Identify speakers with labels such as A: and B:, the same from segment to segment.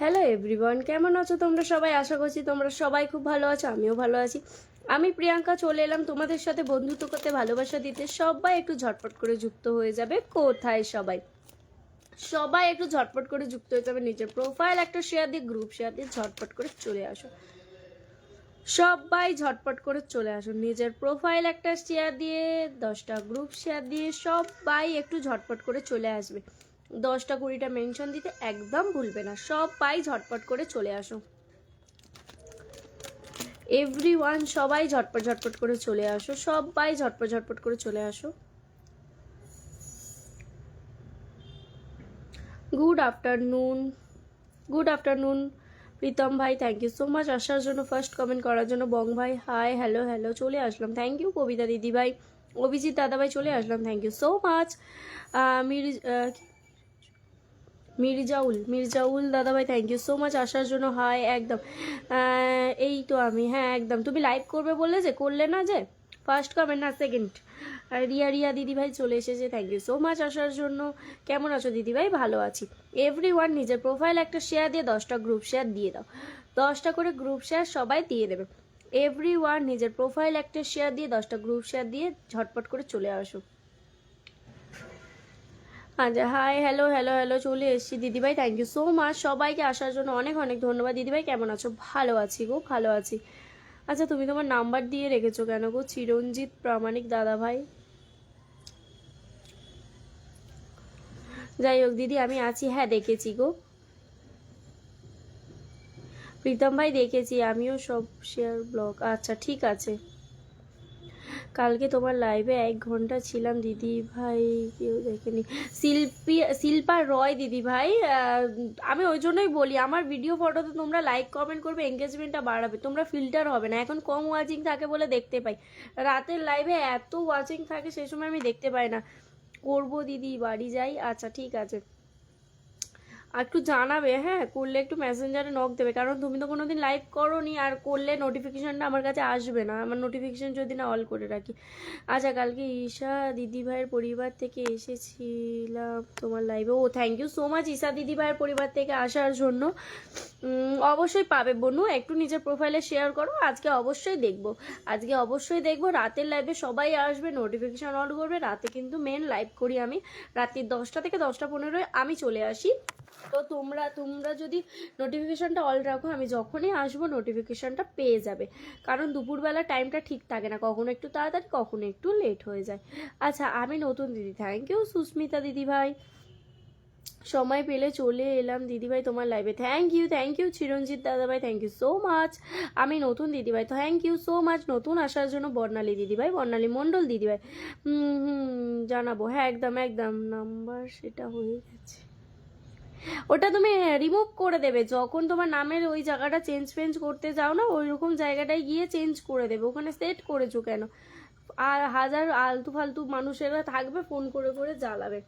A: Hello everyone কেমন আছো তোমরা সবাই? আশা করছি তোমরা সবাই খুব ভালো আছো, আমিও ভালো আছি। আমি প্রিয়াঙ্কা চলে এলাম তোমাদের সাথে বন্ধুত্ব করতে, ভালোবাসা দিতে। সবাই একটু ঝটপট করে যুক্ত হয়ে যাবে। কোথায় সবাই? সবাই একটু ঝটপট করে যুক্ত হয়ে যাবে নিজের প্রোফাইল একটা শেয়ার দিয়ে গ্রুপ শেয়ার দিয়ে ঝটপট করে চলে আসো। সবাই ঝটপট করে চলে আসুন নিজের প্রোফাইল একটা শেয়ার দিয়ে, দশটা গ্রুপ শেয়ার দিয়ে সবাই একটু ঝটপট করে চলে আসবে। দশটা কুড়িটা মেনশন দিতে একদম ভুলবে না। সবাই ঝটপট করে চলে আসো। এভরি ওয়ান সবাই ঝটপট ঝটপট করে চলে আসো। সবাই ঝটপট ঝটপট করে চলে আসো। Good afternoon good afternoon Pritam ভাই থ্যাংক ইউ সো মাচ আসার জন্য ফার্স্ট কমেন্ট করার জন্য বং ভাই হাই হ্যালো হ্যালো চলে আসলাম। থ্যাংক ইউ কবিতা দিদি ভাই। অভিজিৎ দাদা ভাই, চলে আসলাম। Thank you so much Mir কি? মির্জাউল মির্জাউল দাদা ভাই থ্যাংক ইউ সো মাচ আসার জন্য হাই একদম। এই তো আমি হ্যাঁ একদম। তুমি লাইভ করবে বললে যে, করলে না যে ফার্স্ট কমেন্ট না সেকেন্ড আর রিয়া রিয়া, দিদিভাই চলে এসেছে থ্যাংক ইউ সো মাচ আসার জন্য। কেমন আছো দিদিভাই? ভালো আছি। এভরি ওয়ান নিজের প্রোফাইল একটা শেয়ার দিয়ে, দশটা গ্রুপ শেয়ার দিয়ে দাও। দশটা করে গ্রুপ শেয়ার সবাই দিয়ে দেবে। এভরি ওয়ান নিজের প্রোফাইল একটা শেয়ার দিয়ে, দশটা গ্রুপ শেয়ার দিয়ে ঝটপট করে চলে আসো। আচ্ছা হাই হ্যালো হ্যালো হ্যালো চলে এসেছি। দিদিভাই থ্যাংক ইউ সো মাচ সবাইকে আসার জন্য অনেক অনেক ধন্যবাদ। দিদিভাই, কেমন আছো? ভালো আছি গো, ভালো আছি। আচ্ছা তুমি তোমার নাম্বার দিয়ে রেখেছো কেন গো? চিরঞ্জিত প্রামাণিক দাদা ভাই যাই হোক, দিদি, আমি আছি। হ্যাঁ দেখেছি গো। প্রীতম ভাই, দেখেছি। আমিও সব শেয়ার ব্লগ আচ্ছা ঠিক আছে। কালকে তোমার লাইভে এক ঘণ্টা ছিলাম, দিদি ভাই কেউ দেখেনি। শিল্পী, শিল্পা রয় দিদি ভাই আমি ওই জন্যই বলি, আমার ভিডিও ফটোতে তোমরা লাইক কমেন্ট করবে এঙ্গেজমেন্টটা বাড়াবে। তোমরা ফিল্টার হবে না, এখন কম ওয়াচিং থাকে বলে দেখতে পাই। রাতের লাইভে এত ওয়াচিং থাকে, সেই সময় আমি দেখতে পাই না। করব দিদি, বাড়ি যাই আচ্ছা ঠিক আছে। আর একটু জানাবে হ্যাঁ করলে একটু মেসেঞ্জারে নক দেবে। কারণ তুমি তো কোনোদিন লাইভ করোনি আর করলে নোটিফিকেশানটা আমার কাছে আসবে না। আমার নোটিফিকেশান যদি না অল করে রাখি। আচ্ছা কালকে ঈশা দিদি ভাইয়ের পরিবার থেকে এসেছিলাম তোমার লাইভে ও thank you so much Isha দিদি ভাইয়ের পরিবার থেকে আসার জন্য। অবশ্যই পাবে বনু, একটু নিজের প্রোফাইলে শেয়ার করো। আজকে অবশ্যই দেখব। আজকে অবশ্যই দেখব, রাতের লাইভে সবাই আসবে নোটিফিকেশান অন করবে। রাতে কিন্তু মেন লাইভ করি আমি। রাত্রির দশটা থেকে দশটা পনেরোয় আমি চলে আসি। তো তোমরা তোমরা যদি নোটিফিকেশানটা অল রাখো, আমি যখনই আসব নোটিফিকেশনটা পেয়ে যাবে। কারণ দুপুরবেলা টাইমটা ঠিক থাকে না, কখনো একটু তাড়াতাড়ি, কখনো একটু লেট হয়ে যায়। আচ্ছা আমি নতুন দিদি থ্যাংক ইউ সুস্মিতা দিদি ভাই। সময় পেলে চলে এলাম। দিদিভাই তোমার লাইভে thank you thank you Chiranjit দাদাভাই থ্যাংক ইউ সো মাচ আমি নতুন দিদিভাই থ্যাংক ইউ সো মাচ নতুন আসার জন্য বর্ণালী দিদিভাই বর্ণালী মণ্ডল দিদিভাই জানাব। হ্যাঁ একদম একদম। নাম্বার সেটা হয়ে গেছে। ওটা তুমি রিমুভ করে দেবে। যখন তোমার নামের ওই জায়গাটা চেঞ্জ ফেঞ্জ করতে যাও না ওই রকম জায়গাটায় গিয়ে চেঞ্জ করে দেবে। ওখানে সেট করেছ কেন? আর হাজার আলতু ফালতু মানুষেরা থাকবে ফোন করে করে জ্বালাবে।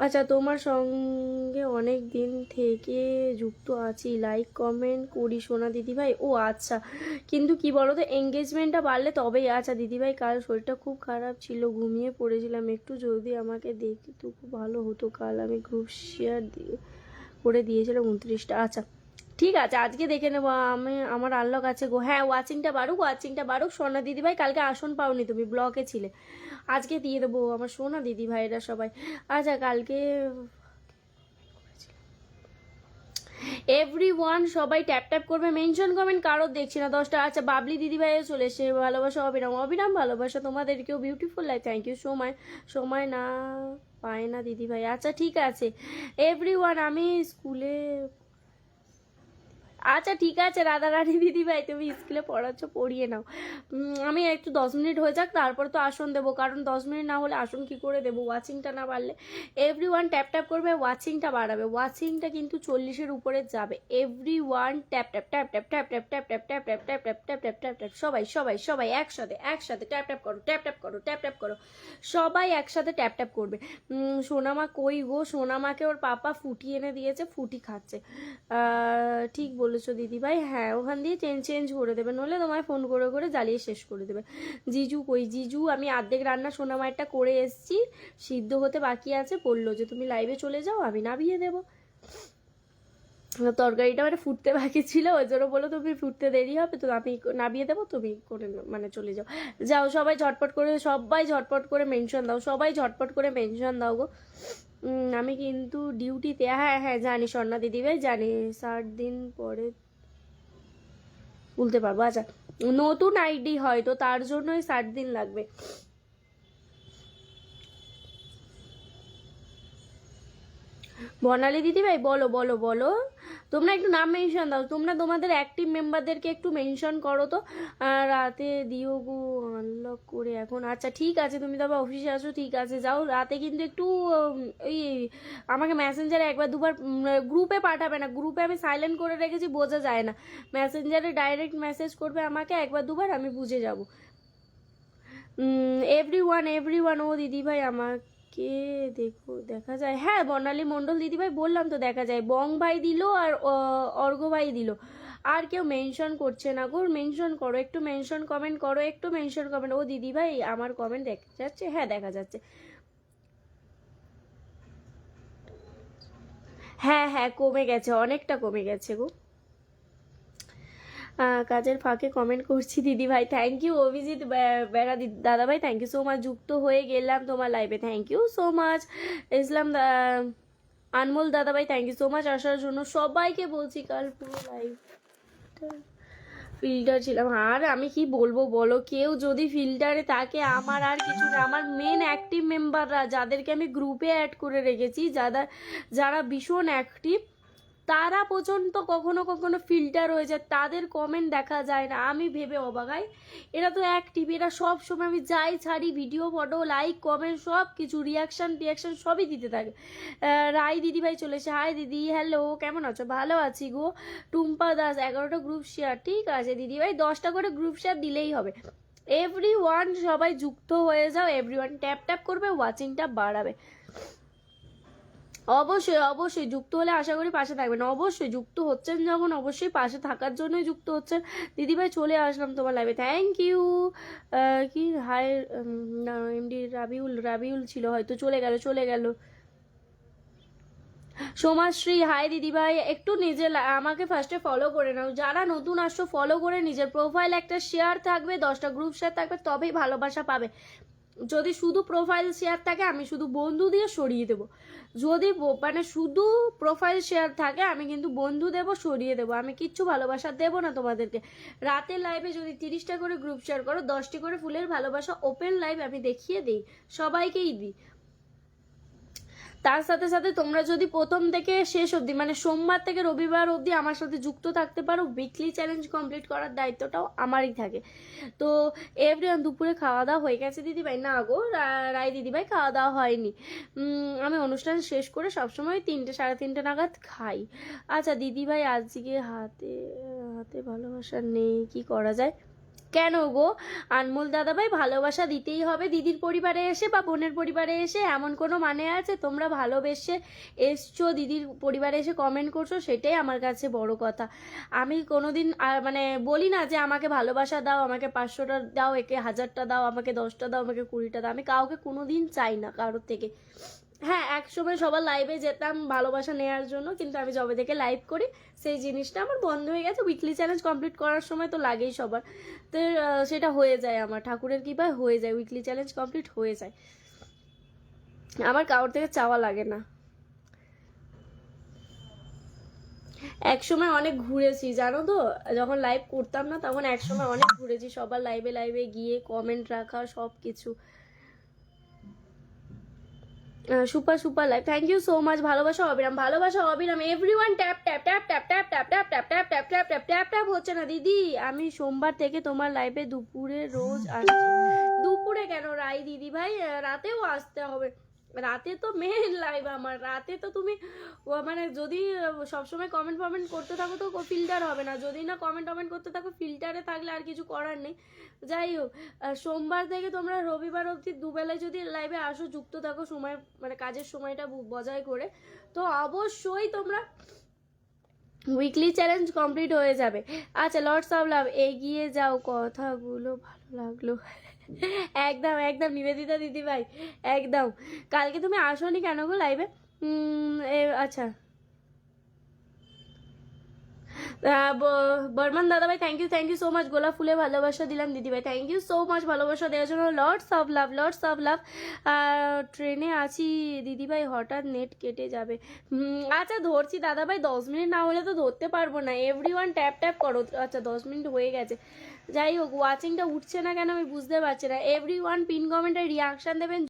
A: আচ্ছা তোমার সঙ্গে অনেক দিন থেকে যুক্ত আছি। লাইক কমেন্ট করি সোনা দিদিভাই। ও আচ্ছা। কিন্তু কি বলো তো এঙ্গেজমেন্টটা বাড়লে তবেই। আচ্ছা দিদিভাই, কাল শরীরটা খুব খারাপ ছিল, ঘুমিয়ে পড়েছিলাম। একটু যদি আমাকে দেখতে তো খুব ভালো হতো, কাল আমি গ্রুপ শেয়ার দিয়ে করে দিয়েছিলাম উনত্রিশটা। আচ্ছা ঠিক আছে, আজকে দেখে নেব। আমি, আমার আনলক আছে গো। হ্যাঁ ওয়াচিংটা বাড়ুক ওয়াচিংটা বাড়ুক। সোনা দিদিভাই, কালকে আসন পাওনি তুমি ব্লকে ছিলে। আজকে দিয়ে দেবো আমার সোনা দিদি ভাইরা সবাই। আচ্ছা কালকে এভরি ওয়ান সবাই ট্যাপ ট্যাপ করবে মেনশন কমেন্ট কারও দেখছি না, দশটা। আচ্ছা বাবলি দিদি ভাইও চলে এসে ভালোবাসা, অবিরাম। অবিরাম, ভালোবাসা তোমাদেরকেও বিউটিফুল লাইফ থ্যাংক ইউ সময় সময় না, পায় না দিদি ভাই আচ্ছা ঠিক আছে। এভরি ওয়ান আমি স্কুলে আচ্ছা ঠিক আছে রাধা রানী দিদি ভাই তুমি স্কুলে পড়াচ্ছ পড়িয়ে নাও আমি একটু দশ মিনিট হয়ে যাক তারপর তো আসন দেবো কারণ দশ মিনিট না হলে আসন কি করে দেবো ওয়াচিংটা না বাড়লে এভরি ওয়ান ট্যাপ ট্যাপ করবে ওয়াচিংটা বাড়াবে ওয়াচিংটা কিন্তু চল্লিশের উপরে যাবে everyone tap tap tap tap tap tap tap tap tap tap tap tap tap tap tap tap সবাই সবাই সবাই একসাথে একসাথে ট্যাপ ট্যাপ করো ট্যাপ ট্যাপ করো ট্যাপ ট্যাপ করো সবাই একসাথে ট্যাপ ট্যাপ করবে সোনামা কই গো সোনামাকে ওর পাপা ফুটি এনে দিয়েছে ফুটি খাচ্ছে ঠিক ঠিক বলেছ দিদি ভাই হ্যাঁ ওখান দিয়ে চেঞ্জ চেঞ্জ করে দেবে। নইলে তোমায় ফোন করে করে জ্বালিয়ে শেষ করে দেবে। জিজু কই? জিজু, আমি আর্ধেক রান্না সোনামায়েরটা করে এসছি। সিদ্ধ হতে বাকি আছে, বলল যে তুমি লাইভে চলে যাও, আমি নামিয়ে দেবো। তরকারিটা মানে ফুটতে বাকি ছিল, ওই জন্য বলল তুমি ফুটতে দেরি হবে, তো আমি নামিয়ে দেবো, তুমি করে মানে চলে যাও। যাও, সবাই ঝটপট করে, সবাই ঝটপট করে মেনশন দাও, সবাই ঝটপট করে মেনশন দাও গো। আমি কিন্তু ডিউটিতে হ্যাঁ হ্যাঁ জানি, স্বর্ণা দিদিভাই জানি, ষাট দিন পরে তুলতে পারব। আচ্ছা নতুন আইডি হয়, তো তার জন্যই ষাট দিন লাগবে। বর্ণালী দিদিভাই বলো বলো বলো। তোমরা একটু নাম মেনশন দাও। তোমরা তোমাদের অ্যাক্টিভ মেম্বারদেরকে একটু মেনশন করো তো। রাতে দিও গো আনলক করে এখন আচ্ছা ঠিক আছে, তুমি তবে অফিসে আসো ঠিক আছে, যাও। রাতে কিন্তু একটু ওই আমাকে মেসেঞ্জারে একবার দুবার গ্রুপে পাঠাবে না। গ্রুপে আমি সাইলেন্ট করে রেখেছি, বোঝা যায় না। মেসেঞ্জারে ডাইরেক্ট মেসেজ করবে আমাকে, একবার দুবার আমি বুঝে যাব। এভরি ওয়ান এভরি ওয়ান ও দিদিভাই আমাকে দেখো দেখা যায়। হ্যাঁ বর্ণালী মণ্ডল দিদিভাই বললাম তো দেখা যায়। বং ভাই দিল আর আহ, অর্ঘ্য ভাই দিল। আর কেউ মেনশন করছে না গো মেনশন করো একটু মেনশন কমেন্ট করো একটু মেনশন কমেন্ট ও দিদিভাই আমার কমেন্ট দেখা যাচ্ছে? হ্যাঁ দেখা যাচ্ছে। হ্যাঁ হ্যাঁ কমে গেছে অনেকটা কমে গেছে গো। কাজের ফাঁকে কমেন্ট করছি, দিদি ভাই থ্যাংক ইউ অভিজিৎ বেড়া দাদা ভাই থ্যাংক ইউ সো মাচ যুক্ত হয়ে গেলাম তোমার লাইভে thank you so much Islam Anmol দাদা ভাই থ্যাংক ইউ সো মাচ আসার জন্য সবাইকে বলছি, কাল পুরো লাইভটা ফিল্টার ছিলাম। আর আমি কি বলব বলো, কেউ যদি ফিল্টারে থাকে, আমার আর কিছু না। আমার মেন অ্যাক্টিভ মেম্বাররা যাদেরকে আমি গ্রুপে অ্যাড করে রেখেছি যারা যারা ভীষণ অ্যাক্টিভ তারা পর্যন্ত কখনো কখনো ফিল্টার হয়ে যায় তাদের কমেন্ট দেখা যায় না। আমি ভেবে অবাগাই এরা তো অ্যাক্টিভ এরা সব সময় আমি যাই ছাড়ি ভিডিও ফটো লাইক কমেন্ট সব কিছু রিয়াকশান টিয়াকশান সবই দিতে থাকে। আহ, রাই দিদিভাই চলে এসে হাই দিদি হ্যালো কেমন আছো? ভালো আছি গো। টুম্পা দাস এগারোটা গ্রুপ শেয়ার ঠিক আছে দিদিভাই দশটা করে গ্রুপ শেয়ার দিলেই হবে। এভরি সবাই যুক্ত হয়ে যাও এভরি ট্যাপ ট্যাপ করবে ওয়াচিংটা বাড়াবে। অবশ্যই অবশ্যই যুক্ত হলে আশা করি পাশে থাকবেন। অবশ্যই যুক্ত হচ্ছেন যখন, অবশ্যই পাশে থাকার জন্যই যুক্ত হচ্ছেন। দিদিভাই, চলে আসলাম তোমার লাইভে থ্যাংক ইউ কি? হাই এমডি রাবিউল রাবিউল ছিল হয়তো, চলে গেল চলে গেল। সোমাশ্রী হাই দিদিভাই। একটু নিজে আমাকে ফার্স্টে ফলো করে নাও। যারা নতুন আসছো ফলো করে নিজের প্রোফাইল একটা শেয়ার থাকবে, দশটা গ্রুপ শেয়ার থাকবে, তবেই ভালোবাসা পাবে। যদি শুধু প্রোফাইল শেয়ার থাকে, আমি শুধু বন্ধু দিয়ে সরিয়ে দেবো। যদি মানে শুধু প্রোফাইল শেয়ার থাকে, আমি কিন্তু বন্ধু দেব, সরিয়ে দেবো। আমি কিচ্ছু ভালোবাসা দেবো না তোমাদেরকে। রাতের লাইভে যদি তিরিশটা করে গ্রুপ শেয়ার করো, দশটি করে ফুলের ভালোবাসা ওপেন লাইভ আমি দেখিয়ে দিই। সবাইকেই দিই। তার সাথে সাথে তোমরা যদি প্রথম থেকে শেষ অবধি মানে সোমবার থেকে রবিবার অবধি আমার সাথে যুক্ত থাকতে পারো উইকলি চ্যালেঞ্জ কমপ্লিট করার দায়িত্বটাও আমারই থাকে। তো এভরিওয়ান দুপুরে খাওয়া দাওয়া হয়ে গেছে দিদিভাই? না গো রায় দিদিভাই খাওয়া দাওয়া হয়নি আমি অনুষ্ঠান শেষ করে সবসময় তিনটে, সাড়ে তিনটে নাগাদ খাই। আচ্ছা দিদিভাই আজকে হাতে হাতে ভালোবাসা নেই, কি করা যায়? কেন গো? আনমোল দাদাভাই ভালোবাসা দিতেই হবে। দিদির পরিবারে এসে বা বোনের পরিবারে এসে এমন কোনো মানে আছে? তোমরা ভালোবেসে এসছো, দিদির পরিবারে এসে কমেন্ট করছ, সেটাই আমার কাছে বড় কথা। আমি কোনোদিন মানে বলি না যে আমাকে ভালোবাসা দাও, আমাকে পাঁচশোটা দাও, একে হাজারটা দাও, আমাকে দশটা দাও, আমাকে কুড়িটা দাও। আমি কাউকে কোনোদিন চাই না কারোর থেকে। হ্যাঁ এক সময় সবার লাইভে যেতাম ভালোবাসা নেওয়ার জন্য, কিন্তু আমি যবে থেকে লাইভ করি, সেই জিনিসটা আমার বন্ধ হয়ে গেছে। উইকলি চ্যালেঞ্জ কমপ্লিট করার সময় তো লাগেই সবার। তো সেটা হয়ে যায় আমার, ঠাকুরের কৃপায় হয়ে যায় উইকলি চ্যালেঞ্জ কমপ্লিট হয়ে যায়। আমার কারোর থেকে চাওয়া লাগে না। এক সময় অনেক ঘুরেছি, জানো তো? যখন লাইভ করতাম না, তখন এক সময় অনেক ঘুরেছি, সবার লাইভে লাইভে গিয়ে কমেন্ট রাখা সব কিছু super super life thank you so much ভালোবাসা অবিরাম ভালোবাসা অবিরাম everyone tap tap tap tap tap tap tap tap tap tap tap tap tap tap হচ্ছে না দিদি আমি সোমবার থেকে তোমার লাইফে দুপুরে রোজ আসছি দুপুরে কেন রাই দিদি ভাই রাতেও আসতে হবে রাতে তো মেন লাইভ আমার। রাতে তো তুমি মানে যদি সবসময় কমেন্ট ফমেন্ট করতে থাকো তো ফিল্টার হবে না। যদি না কমেন্ট টমেন্ট করতে থাকো ফিল্টারে থাকলে আর কিছু করার নেই। যাই হোক সোমবার থেকে তোমরা রবিবার অবধি দুবেলায় যদি লাইভে আসো, যুক্ত থাকো সময় মানে কাজের সময়টা বজায় করে, তো অবশ্যই তোমরা উইকলি চ্যালেঞ্জ কমপ্লিট হয়ে যাবে। আচ্ছা লর্ডস অফ লাভ এগিয়ে যাও। কথাগুলো ভালো লাগল। একদম একদম, নিবেদিতা দিদি ভাই, একদম। কালকে তুমি আসোনি কেন গো লাইভে আচ্ছা। বর্মন দাদাভাই thank you thank you so much গোলাপ ফুলে ভালোবাসা দিলাম দিদিভাই থ্যাংক ইউ সো মাচ ভালোবাসা দেওয়ার জন্য lords of love lords of love ট্রেনে আছি দিদিভাই হঠাৎ নেট কেটে যাবে। আচ্ছা ধরছি দাদাভাই দশ মিনিট না হলে তো ধরতে পারব না। এভরি ওয়ান ট্যাপ ট্যাপ করো। আচ্ছা দশ মিনিট হয়ে গেছে। যাই হোক ওয়াচিংটা উঠছে না কেন আমি বুঝতে পারছি না। এভরি ওয়ান পিন কমেন্টে রিয়াকশান দেবেন।